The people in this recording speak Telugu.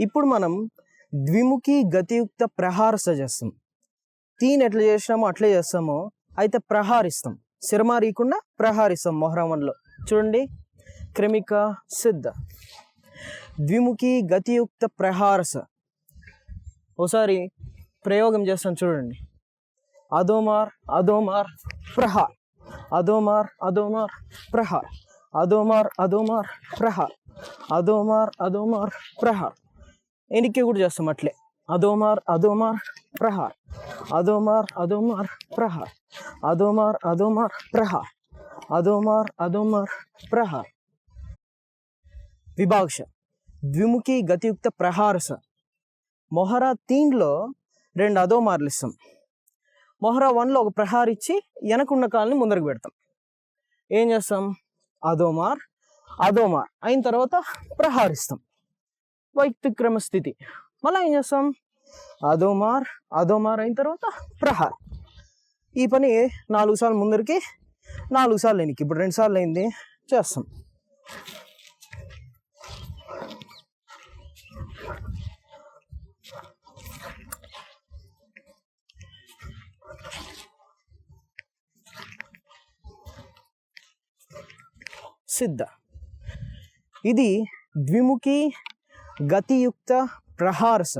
ఇప్పుడు మనం ద్విముఖి గతియుక్త ప్రహారస చేస్తాం. తీన్ ఎట్లా చేసినామో అట్లే చేస్తామో అయితే ప్రహారిస్తాం. సిరమారీయకుండా ప్రహారిస్తాం మొహరమన్లో చూడండి. క్రమిక సిద్ధ. ద్విముఖి గతియుక్త ప్రహారస ఒకసారి ప్రయోగం చేస్తాను చూడండి. అదోమార్ అదోమార్ ప్రహార్ అదోమార్ అదోమార్ ప్రహార్ అదోమార్ అదోమార్ ప్రహార్ అదోమార్ అదోమార్ ప్రహార్ ఎనికి కూడా చేస్తాం అట్లే అదోమార్ అదోమార్ ప్రహార్ అదోమార్ అదోమార్ ప్రహార్ అదోమార్ అదోమార్ ప్రహార్ అదోమార్ అదోమార్ ప్రహార్ విభాక్ష ద్విముఖి గతియుక్త ప్రహారస మొహరా తీన్లో రెండు అదోమార్లు ఇస్తాం మొహరా వన్లో ఒక ప్రహార్ ఇచ్చి వెనకున్న కాలని ముందరకు పెడతాం ఏం చేస్తాం అదోమార్ అదోమార్ అయిన తర్వాత ప్రహారిస్తాం వైక్తిక్రమ స్థితి. మళ్ళీ ఏం చేస్తాం? అదోమార్ అదోమార్ అయిన తర్వాత ప్రహార్. ఈ పని నాలుగు సార్లు ముందరికి నాలుగు సార్లు అయినకి ఇప్పుడు రెండు సార్లు అయింది చేస్తాం. సిద్ధ. ఇది ద్విముఖి గతియుక్త ప్రహారస